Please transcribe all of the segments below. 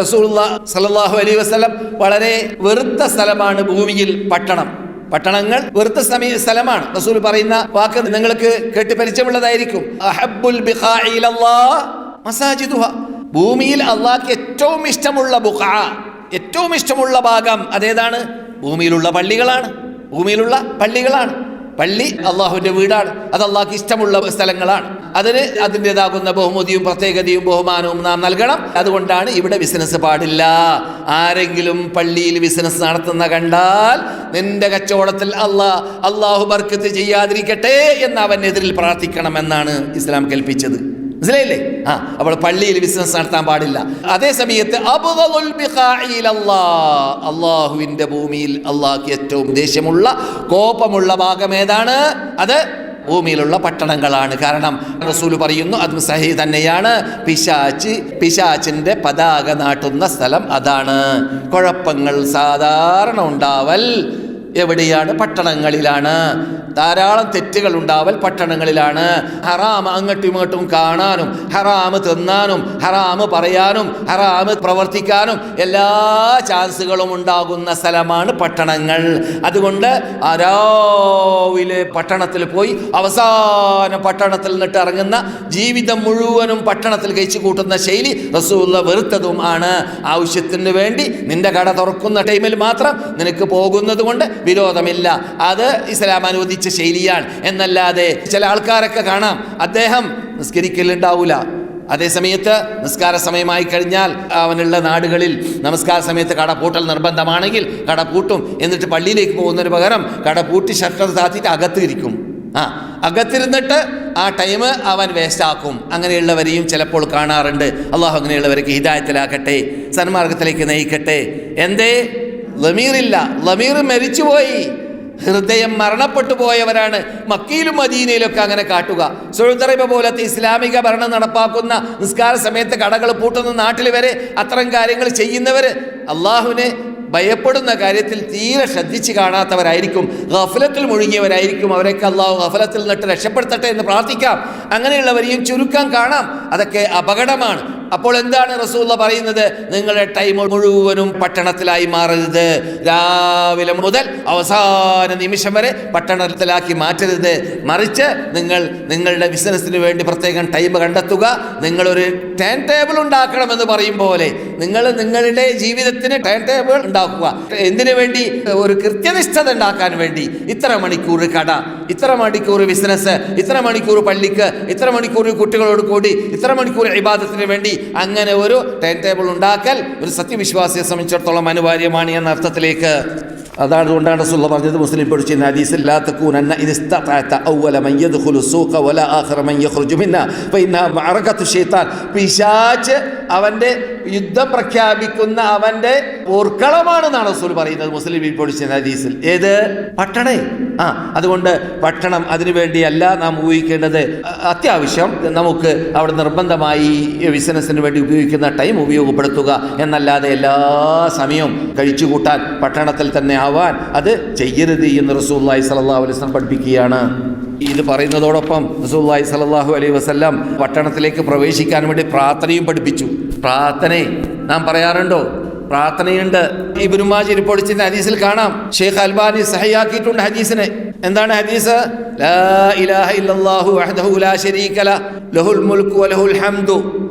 റസൂലുള്ള സല്ലല്ലാഹു അലൈ വസ്ലം വളരെ വെറുത്ത സ്ഥലമാണ് ഭൂമിയിൽ പട്ടണം. പട്ടണങ്ങൾ വെറുത്ത സമയ സ്ഥലമാണ്. റസൂൽ പറയുന്ന വാക്ക് നിങ്ങൾക്ക് കേട്ട് പരിചയമുള്ളതായിരിക്കും. മസാജിദുഹ. ഭൂമിയിൽ അള്ളാഹ്ക്ക് ഏറ്റവും ഇഷ്ടമുള്ള ബുഖാ ഏറ്റവും ഇഷ്ടമുള്ള ഭാഗം അതേതാണ്? ഭൂമിയിലുള്ള പള്ളികളാണ്. ഭൂമിയിലുള്ള പള്ളികളാണ്. പള്ളി അള്ളാഹുവിന്റെ വീടാണ്. അത് അള്ളാഹ്ക്ക് ഇഷ്ടമുള്ള സ്ഥലങ്ങളാണ്. അതിന് അതിന്റെതാകുന്ന ബഹുമതിയും പ്രത്യേകതയും ബഹുമാനവും നാം നൽകണം. അതുകൊണ്ടാണ് ഇവിടെ ബിസിനസ് പാടില്ല. ആരെങ്കിലും പള്ളിയിൽ ബിസിനസ് നടത്തുന്ന കണ്ടാൽ നിന്റെ കച്ചവടത്തിൽ അള്ളാഹ് അള്ളാഹു ബർക്കത്ത് ചെയ്യാതിരിക്കട്ടെ എന്ന് അവനെതിരിൽ പ്രാർത്ഥിക്കണമെന്നാണ് ഇസ്ലാം കൽപ്പിച്ചത്. മനസ്സിലായില്ലേ? ആ അപ്പോൾ പള്ളിയിൽ ബിസിനസ് നടത്താൻ പാടില്ല. അതേ സമയത്ത് അള്ളാഹുവിന്റെ ഭൂമിയിൽ അള്ളാഹ്ക്ക് ഏറ്റവും ദേഷ്യമുള്ള കോപമുള്ള ഭാഗം ഏതാണ്? അത് ഭൂമിയിലുള്ള പട്ടണങ്ങളാണ്. കാരണം റസൂൽ പറയുന്നു അത് സഹി തന്നെയാണ്. പിശാച്ച് പിശാച്ചിന്റെ പതാക നാട്ടുന്ന സ്ഥലം അതാണ്. കുഴപ്പങ്ങൾ സാധാരണ ഉണ്ടാവൽ എവിടെയാണ്? പട്ടണങ്ങളിലാണ്. ധാരാളം തെറ്റുകൾ ഉണ്ടാവൽ പട്ടണങ്ങളിലാണ്. ഹറാം അങ്ങോട്ടും ഇങ്ങോട്ടും കാണാനും ഹറാമ് തിന്നാനും ഹറാമ് പറയാനും ഹറാമ് പ്രവർത്തിക്കാനും എല്ലാ ചാൻസുകളും ഉണ്ടാകുന്ന സ്ഥലമാണ് പട്ടണങ്ങൾ. അതുകൊണ്ട് രാവിലെ പട്ടണത്തിൽ പോയി അവസാന പട്ടണത്തിൽ നിന്നിട്ട് ഇറങ്ങുന്ന ജീവിതം മുഴുവനും പട്ടണത്തിൽ കഴിച്ചു കൂട്ടുന്ന ശൈലി റസൂള്ള വെറുത്തതും ആണ്. ആവശ്യത്തിന് വേണ്ടി നിന്റെ കട തുറക്കുന്ന ടൈമിൽ മാത്രം നിനക്ക് പോകുന്നത് കൊണ്ട് വിരോധമില്ല. അത് ഇസ്ലാം അനുവദിച്ച ശൈലിയാണ്. എന്നല്ലാതെ ചില ആൾക്കാരൊക്കെ കാണാം. അദ്ദേഹം നിസ്കരിക്കലുണ്ടാവൂല. അതേ സമയത്ത് നിസ്കാര സമയമായി കഴിഞ്ഞാൽ അവനുള്ള നാടുകളിൽ നമസ്കാര സമയത്ത് കട പൂട്ടൽ നിർബന്ധമാണെങ്കിൽ കട പൂട്ടും എന്നിട്ട് പള്ളിയിലേക്ക് പോകുന്നതിന് പകരം കട പൂട്ടി ഷട്ടർ താത്തിയിട്ട് അകത്തിരിക്കും. ആ അകത്തിരുന്നിട്ട് ആ ടൈം അവൻ വേസ്റ്റാക്കും അങ്ങനെയുള്ളവരെയും ചിലപ്പോൾ കാണാറുണ്ട്. അള്ളാഹു അങ്ങനെയുള്ളവരൊക്കെ ഹിതായത്തിലാക്കട്ടെ സന്മാർഗത്തിലേക്ക് നയിക്കട്ടെ. എന്തേ? ലമീറില്ല. ലമീർ മരിച്ചുപോയി. ഹൃദയം മരണപ്പെട്ടു പോയവരാണ് മക്കയിലും മദീനയിലൊക്കെ അങ്ങനെ കാട്ടുക. സുഹൃത്തറബ പോലത്തെ ഇസ്ലാമിക ഭരണം നടപ്പാക്കുന്ന നിസ്കാര സമയത്ത് കടകൾ പൂട്ടുന്ന നാട്ടിൽ വരെ അത്തരം കാര്യങ്ങൾ ചെയ്യുന്നവർ അള്ളാഹുവിനെ ഭയപ്പെടുന്ന കാര്യത്തിൽ തീരെ ശ്രദ്ധിച്ച് കാണാത്തവരായിരിക്കും. ഗഫലത്തിൽ മുഴുകിയവരായിരിക്കും. അവരൊക്കെ അള്ളാഹു ഗഫലത്തിൽ നിന്നിട്ട് രക്ഷപ്പെടുത്തട്ടെ എന്ന് പ്രാർത്ഥിക്കാം. അങ്ങനെയുള്ളവരെയും ചുരുക്കം കാണാം. അതൊക്കെ അപകടമാണ്. അപ്പോൾ എന്താണ് റസൂള്ള പറയുന്നത്? നിങ്ങളുടെ ടൈം മുഴുവനും പട്ടണത്തിലായി മാറരുത്. രാവിലെ മുതൽ അവസാന നിമിഷം വരെ പട്ടണത്തിലാക്കി മാറ്റരുത്. മറിച്ച് നിങ്ങൾ നിങ്ങളുടെ ബിസിനസ്സിന് വേണ്ടി പ്രത്യേകം ടൈം കണ്ടെത്തുക. നിങ്ങളൊരു ടൈം ടേബിൾ ഉണ്ടാക്കണമെന്ന് പറയും പോലെ നിങ്ങൾ നിങ്ങളുടെ ജീവിതത്തിന് ടൈം ടേബിൾ ഉണ്ടാക്കുക. എന്തിനു വേണ്ടി? ഒരു കൃത്യനിഷ്ഠത ഉണ്ടാക്കാൻ വേണ്ടി. ഇത്ര മണിക്കൂർ കട ഇത്ര മണിക്കൂർ ബിസിനസ് ഇത്ര മണിക്കൂർ പള്ളിക്ക് ഇത്ര മണിക്കൂർ കുട്ടികളോട് കൂടി ഇത്ര മണിക്കൂർ ഇബാദത്തിന് വേണ്ടി അങ്ങനെ ഒരു ടൈം ടേബിൾ ഉണ്ടാക്കൽ ഒരു സത്യവിശ്വാസിയെ സംബന്ധിച്ചിടത്തോളം അനിവാര്യമാണ് എന്ന അർത്ഥത്തിലേക്ക് അതാണ് അതുകൊണ്ടാണ് സുല്ല പറഞ്ഞത് മുസ്ലിം പഠിച്ച ഹദീസിൽ ലാ തകൂനന്ന ഇസ്തതഅത അവല മൻ യദ്ഖുലു സൂഖ വല ആഖിറ മൻ യഖ്റുജു മിന്ന ഫഇന്ന മഅറകത്തു ശൈത്താൻ. അവന്റെ യുദ്ധം പ്രഖ്യാപിക്കുന്ന അവന്റെ ഓർക്കളമാണെന്നാണ് റസൂൽ പറയുന്നത് മുസ്ലിം പഠിച്ച ഹദീസിൽ. ഏത്? പട്ടണേ. ആ അതുകൊണ്ട് പട്ടണം അതിനുവേണ്ടിയല്ല നാം ഉപയോഗിക്കേണ്ടത്. അത്യാവശ്യം നമുക്ക് അവിടെ നിർബന്ധമായി ബിസിനസ്സിന് വേണ്ടി ഉപയോഗിക്കുന്ന ടൈം ഉപയോഗപ്പെടുത്തുക എന്നല്ലാതെ എല്ലാ സമയവും കഴിച്ചുകൂട്ടാൻ പട്ടണത്തിൽ തന്നെ ആവാൻ അത് ചെയ്യരുത് എന്ന് റസൂല്ലായി സല്ലല്ലാഹു അലൈഹി വസല്ലം പഠിപ്പിക്കുകയാണ്. ഇത് പറയുന്നതോടൊപ്പം റസൂല്ലായി സല്ലല്ലാഹു അലൈഹി വസല്ലം പട്ടണത്തിലേക്ക് പ്രവേശിക്കാൻ വേണ്ടി പ്രാർത്ഥനയും പഠിപ്പിച്ചു. പ്രാർത്ഥന നാം പറയാറുണ്ടോ? പ്രാർത്ഥനയുണ്ട്. ഇബിനുമാജി റിപ്പോർട്ട് ചെയ്യുന്ന ഹദീസിൽ കാണാം. ഷെയ്ഖ് അൽബാനി സഹയാക്കിയിട്ടുണ്ട് ഹദീസിനെ. എന്താണ് ഹദീസ്? ലാ ഇലാഹ ഇല്ലല്ലാഹു വഹ്ദഹു ലാ ശരീക ലഹുൽ മുൽക്കു വലഹുൽ ഹംദു.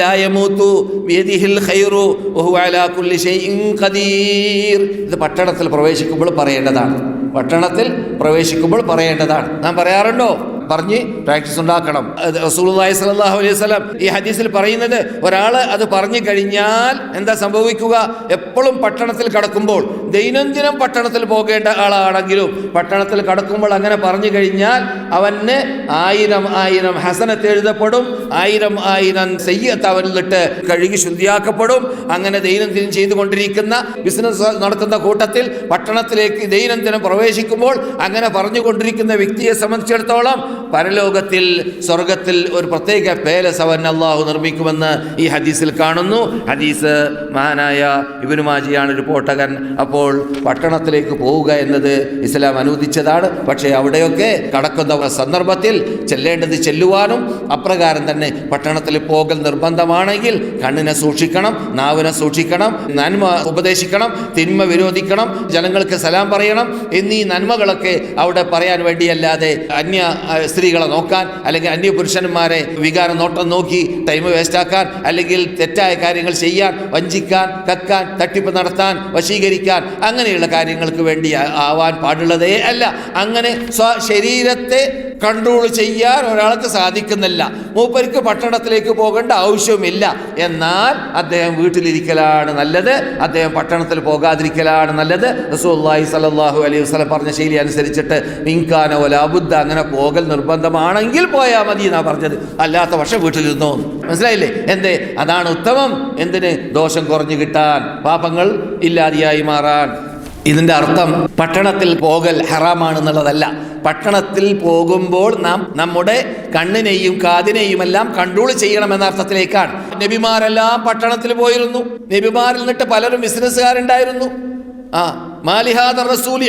ലാ യമൂതു ബിയദിഹിൽ ഖൈറു വഹുവ അലാ കുല്ലി ഷൈഇൻ ഖദീർ. ഇത് പട്ടണത്തിൽ പ്രവേശിക്കുമ്പോൾ പറയേണ്ടതാണ്. പട്ടണത്തിൽ പ്രവേശിക്കുമ്പോൾ പറയേണ്ടതാണ്. ഞാൻ പറയാറുണ്ടോ? പറഞ്ഞ് പ്രാക്ടീസ് ഉണ്ടാക്കണം. റസൂലുള്ളാഹി സ്വല്ലല്ലാഹു അലൈഹി വസല്ലം ഈ ഹദീസിൽ പറയുന്നത് ഒരാൾ അത് പറഞ്ഞു കഴിഞ്ഞാൽ എന്താ സംഭവിക്കുക? എപ്പോഴും പട്ടണത്തിൽ കടക്കുമ്പോൾ ദൈനംദിനം പട്ടണത്തിൽ പോകേണ്ട ആളാണെങ്കിലും പട്ടണത്തിൽ കടക്കുമ്പോൾ അങ്ങനെ പറഞ്ഞു കഴിഞ്ഞാൽ അവന് ആയിരം ആയിരം ഹസനത്ത് എഴുതപ്പെടും ആയിരം ആയിരം സയ്യത്ത് അവനിലിട്ട് കഴുകി ശുദ്ധിയാക്കപ്പെടും. അങ്ങനെ ദൈനംദിനം ചെയ്തുകൊണ്ടിരിക്കുന്ന ബിസിനസ് നടത്തുന്ന കൂട്ടത്തിൽ പട്ടണത്തിലേക്ക് ദൈനംദിനം പ്രവേശിക്കുമ്പോൾ അങ്ങനെ പറഞ്ഞുകൊണ്ടിരിക്കുന്ന വ്യക്തിയെ സംബന്ധിച്ചിടത്തോളം പരലോകത്തിൽ സ്വർഗത്തിൽ ഒരു പ്രത്യേക പേലസ് അവൻ അള്ളാഹു നിർമ്മിക്കുമെന്ന് ഈ ഹദീസിൽ കാണുന്നു. ഹദീസ് മഹാനായ ഇബിനു ഇബ്നുമാജിയാണ് ഒരു പോട്ടകൻ. അപ്പോൾ പട്ടണത്തിലേക്ക് പോവുക എന്നത് ഇസ്ലാം അനുവദിച്ചതാണ്. പക്ഷേ അവിടെയൊക്കെ കടക്കുന്ന സന്ദർഭത്തിൽ ചെല്ലേണ്ടത് ചെല്ലുവാനും അപ്രകാരം തന്നെ പട്ടണത്തിൽ പോകൽ നിർബന്ധമാണെങ്കിൽ കണ്ണിനെ സൂക്ഷിക്കണം നാവിനെ സൂക്ഷിക്കണം നന്മ ഉപദേശിക്കണം തിന്മ വിരോധിക്കണം ജനങ്ങൾക്ക് സലാം പറയണം എന്നീ നന്മകളൊക്കെ അവിടെ പറയാൻ വേണ്ടിയല്ലാതെ അന്യ സ്ത്രീകളെ നോക്കാൻ അല്ലെങ്കിൽ അന്യ പുരുഷന്മാരെ വികാര നോട്ടം നോക്കി ടൈം വേസ്റ്റാക്കാൻ അല്ലെങ്കിൽ തെറ്റായ കാര്യങ്ങൾ ചെയ്യാൻ വഞ്ചിക്കാൻ കക്കാൻ തട്ടിപ്പ് നടത്താൻ വശീകരിക്കാൻ അങ്ങനെയുള്ള കാര്യങ്ങൾക്ക് വേണ്ടി ആവാൻ പാടുള്ളതേ അല്ല. അങ്ങനെ സ്വ ശരീരത്തെ കൺട്രോൾ ചെയ്യാൻ ഒരാൾക്ക് സാധിക്കുന്നില്ല. മൂപ്പർക്ക് പട്ടണത്തിലേക്ക് പോകേണ്ട ആവശ്യമില്ല എന്നാൽ അദ്ദേഹം വീട്ടിലിരിക്കലാണ് നല്ലത്. അദ്ദേഹം പട്ടണത്തിൽ പോകാതിരിക്കലാണ് നല്ലത്. റസൂല്ലാഹി സലാഹു അലൈഹി വസ്ലം പറഞ്ഞ ശൈലി അനുസരിച്ചിട്ട് മിങ്കാന ഒലാബുദ്ധ അങ്ങനെ പോകൽ നിർബന്ധമാണെങ്കിൽ പോയാൽ മതി എന്നാ പറഞ്ഞത്. അല്ലാത്ത പക്ഷം വീട്ടിലിരുന്നോ മനസ്സിലായില്ലേ? എന്തേ? അതാണ് ഉത്തമം. എന്തിന്? ദോഷം കുറഞ്ഞു കിട്ടാൻ. പാപങ്ങൾ ഇല്ലാതെയായി മാറാൻ. ഇതിന്റെ അർത്ഥം പട്ടണത്തിൽ പോകൽ ഹറാമാണെന്നുള്ളതല്ല പട്ടണത്തിൽ പോകുമ്പോൾ നാം നമ്മുടെ കണ്ണിനെയും കാതിനെയും എല്ലാം കൺട്രോൾ ചെയ്യണമെന്ന അർത്ഥത്തിലേക്കാണ്. നബിമാരെല്ലാം പട്ടണത്തിൽ പോയിരുന്നു. നബിമാരിൽ നിന്നിട്ട് പലരും ബിസിനസ്സുകാരുണ്ടായിരുന്നു ആ മാലിഹാദർ റസൂലി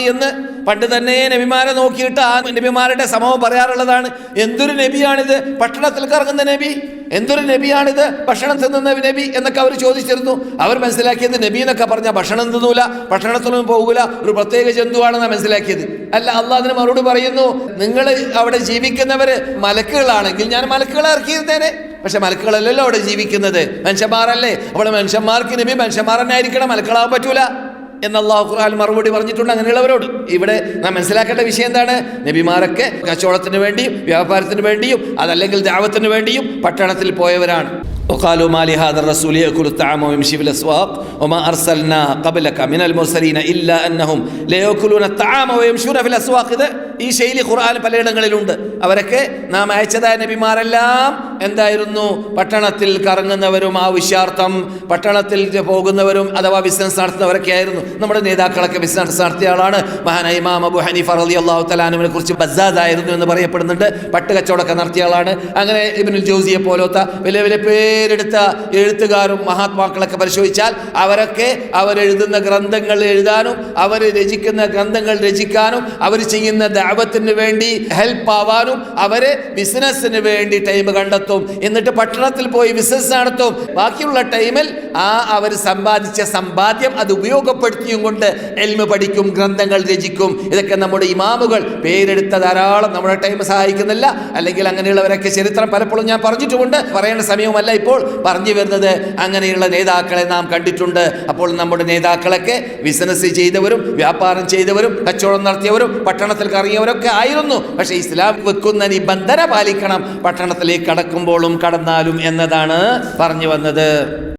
എന്ന് പണ്ട് തന്നെ നബിമാരെ നോക്കിയിട്ട് ആ നബിമാരുടെ സമൂഹം പറയാറുള്ളതാണ്. എന്തൊരു നബിയാണിത്? പട്ടണത്തിൽ കറങ്ങുന്ന നബി. എന്തൊരു നബിയാണിത്? ഭക്ഷണം തിന്നുന്ന നബി എന്നൊക്കെ അവർ ചോദിച്ചിരുന്നു. അവർ മനസ്സിലാക്കിയത് നബി എന്നൊക്കെ പറഞ്ഞാൽ ഭക്ഷണം തിന്നൂല ഭക്ഷണത്തിനൊന്നും പോകൂല ഒരു പ്രത്യേക ജന്തുവാണെന്നാണ് മനസ്സിലാക്കിയത്. അല്ല അള്ളാഹ് മറുപടി പറയുന്നു നിങ്ങൾ അവിടെ ജീവിക്കുന്നവര് മലക്കുകളാണെങ്കിൽ ഞാൻ മലക്കുകളെ ഇറക്കിയിരുന്നേനെ. പക്ഷെ മലക്കുകളല്ലല്ലോ അവിടെ ജീവിക്കുന്നത്. മനുഷ്യന്മാരല്ലേ? അവിടെ മനുഷ്യന്മാർക്ക് നബി മനുഷ്യന്മാർ തന്നെ ആയിരിക്കണം മലക്കളാവാൻ പറ്റൂല. എന്ന് അള്ളാഹു ഖുർആൻ മറുപടി പറഞ്ഞിട്ടുണ്ട് അങ്ങനെയുള്ളവരോട് ഇവിടെ നാം മനസ്സിലാക്കേണ്ട വിഷയം എന്താണ് നബിമാരൊക്കെ കച്ചവടത്തിന് വേണ്ടിയും വ്യാപാരത്തിന് വേണ്ടിയും അതല്ലെങ്കിൽ ദാവത്തിന് വേണ്ടിയും പട്ടണത്തിൽ പോയവരാണ് وقالوا ما لهذا الرسول يأكل الطعام ويمشي في الأسواق وما أرسلنا قبلك من المرسلين إلا أنهم ليأكلون الطعام ويمشون في الأسواق ഇത് ഈ ശൈലി ഖുർആൻ പലയിടങ്ങളിലുണ്ട് അവരൊക്കെ നാം അയച്ചതായ നബിമാരെല്ലാം എന്തായിരുന്നു? പട്ടണത്തിൽ കറങ്ങുന്നവരും ആവശ്യാർത്ഥം പട്ടണത്തിൽ പോകുന്നവരും അഥവാ ബിസിനസ് നടത്തുന്നവരൊക്കെ ആയിരുന്നു. നമ്മുടെ നേതാക്കളൊക്കെ ബിസിനസ് നടത്തിയ ആളാണ്. മഹാനായി ഇമാം അബു ഹനീഫ അറലി അള്ളാഹു തലാനുവിനെ കുറിച്ച് ബസാദ് ആയിരുന്നു എന്ന് പറയപ്പെടുന്നുണ്ട്. പട്ട് കച്ചവടമൊക്കെ നടത്തിയ ആളാണ്. അങ്ങനെ ഇബിനുൽ ജോസിയെ പോലത്തെ വലിയ വലിയ പേരെടുത്ത എഴുത്തുകാരും മഹാത്മാക്കളൊക്കെ പരിശോധിച്ചാൽ അവരൊക്കെ അവരെഴുതുന്ന ഗ്രന്ഥങ്ങൾ എഴുതാനും അവർ രചിക്കുന്ന ഗ്രന്ഥങ്ങൾ രചിക്കാനും അവർ ചെയ്യുന്ന ദാപത്തിന് വേണ്ടി ഹെൽപ്പ് ആവാനും അവരെ ബിസിനസ്സിന് വേണ്ടി ടൈം കണ്ടെത്തും. എന്നിട്ട് പട്ടണത്തിൽ പോയി ബിസിനസ് നടത്തും. ബാക്കിയുള്ള ടൈമിൽ ആ അവർ സമ്പാദിച്ച സമ്പാദ്യം അത് ഉപയോഗപ്പെടുത്തിയും കൊണ്ട് എൽമ പഠിക്കും ഗ്രന്ഥങ്ങൾ രചിക്കും. ഇതൊക്കെ നമ്മുടെ ഇമാമുകൾ പേരെടുത്ത ധാരാളം നമ്മുടെ ടൈം സഹായിക്കുന്നില്ല. അല്ലെങ്കിൽ അങ്ങനെയുള്ളവരൊക്കെ ചരിത്രം പലപ്പോഴും ഞാൻ പറഞ്ഞിട്ടുമുണ്ട്. പറയേണ്ട സമയവുമല്ല ഇപ്പോൾ. പറഞ്ഞു വരുന്നത് അങ്ങനെയുള്ള നേതാക്കളെ നാം കണ്ടിട്ടുണ്ട്. അപ്പോൾ നമ്മുടെ നേതാക്കളൊക്കെ ബിസിനസ് ചെയ്തവരും വ്യാപാരം ചെയ്തവരും കച്ചവടം നടത്തിയവരും പട്ടണത്തിൽ കറങ്ങിയവരൊക്കെ ആയിരുന്നു. പക്ഷേ ഇസ്ലാം വെക്കുന്ന നിബന്ധന പാലിക്കണം. പട്ടണത്തിലേക്ക് കടക്കുമ്പോഴും കടന്നാലും എന്നതാണ് പറഞ്ഞു വന്നത്.